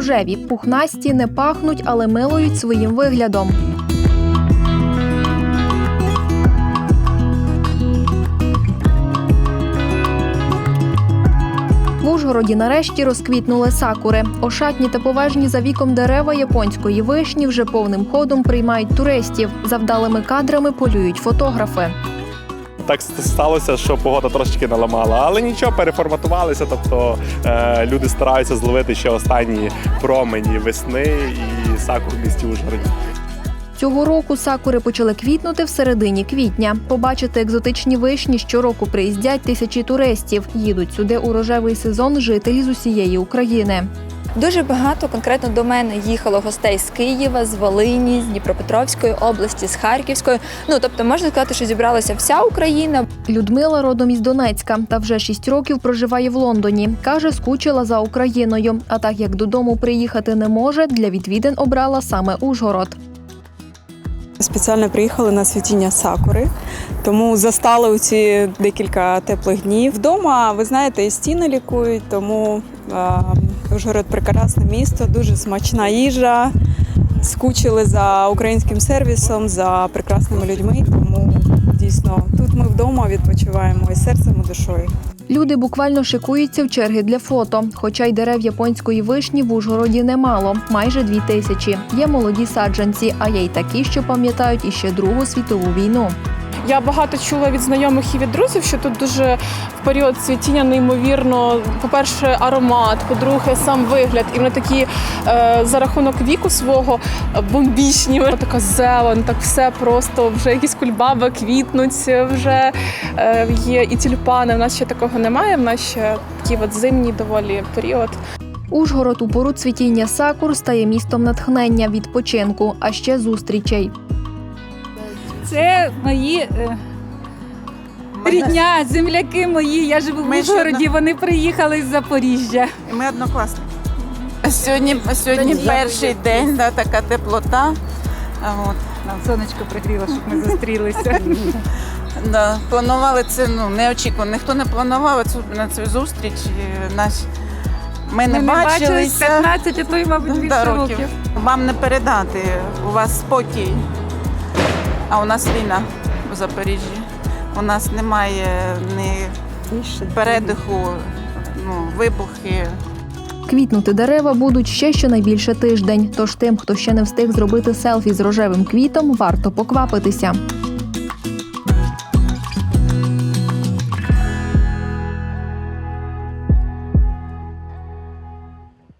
рожеві, пухнасті, не пахнуть, але милують своїм виглядом. Ужгороді нарешті розквітнули сакури. Ошатні та поважні за віком дерева японської вишні вже повним ходом приймають туристів. Завдалими кадрами полюють фотографи. Так сталося, що погода трошечки наламала, але нічого, переформатувалися. Тобто е, люди стараються зловити ще останні промені весни і сакур в місті Ужгороді. Цього року сакури почали квітнути в середині квітня. Побачити екзотичні вишні щороку приїздять тисячі туристів. Їдуть сюди у рожевий сезон жителі з усієї України. Дуже багато конкретно до мене їхало гостей з Києва, з Волині, з Дніпропетровської області, з Харківської. Ну тобто можна сказати, що зібралася вся Україна. Людмила родом із Донецька та вже шість років проживає в Лондоні. Каже, скучила за Україною. А так як додому приїхати не може, для відвідин обрала саме Ужгород. Спеціально приїхали на світіння сакури, тому застали у ці декілька теплих днів. Вдома, ви знаєте, і стіни лікують, тому Ужгород прекрасне місто, дуже смачна їжа. Скучили за українським сервісом, за прекрасними людьми. Тому дійсно тут ми вдома відпочиваємо і серцем, і душою. Люди буквально шикуються в черги для фото. Хоча й дерев японської вишні в Ужгороді немало, майже дві тисячі. Є молоді саджанці, а є й такі, що пам'ятають іще Другу світову війну. Я багато чула від знайомих і від друзів, що тут дуже в період цвітіння неймовірно, по-перше, аромат, по-друге, сам вигляд. І вони такі е, за рахунок віку свого е, бомбічні. Така зелень, так все просто вже якісь кульбаби квітнуть, вже е, є і тюльпани. У нас ще такого немає. В нас ще такий от зимній доволі період. Ужгород у пору цвітіння сакур стає містом натхнення, відпочинку, а ще зустрічей. Це мої е, рідня, земляки мої. Я живу в Ми ще Ужгороді, вони приїхали з Запоріжжя. І Ми однокласники. Сьогодні, сьогодні перший день, да, така теплота. А От, Нам сонечко пригріло, щоб ми зустрілися. да. Планували це ну, неочікувано. Ніхто не планував цю, на цю зустріч. І Наш... Ми не Ми не бачились бачилися 15, а то й, мабуть, да, більше років. Вам не передати, у вас спокій. А у нас війна у Запоріжжі. У нас немає ні передиху, ну, вибухи. Квітнути дерева будуть ще щонайбільше тиждень. Тож тим, хто ще не встиг зробити селфі з рожевим квітом, варто поквапитися.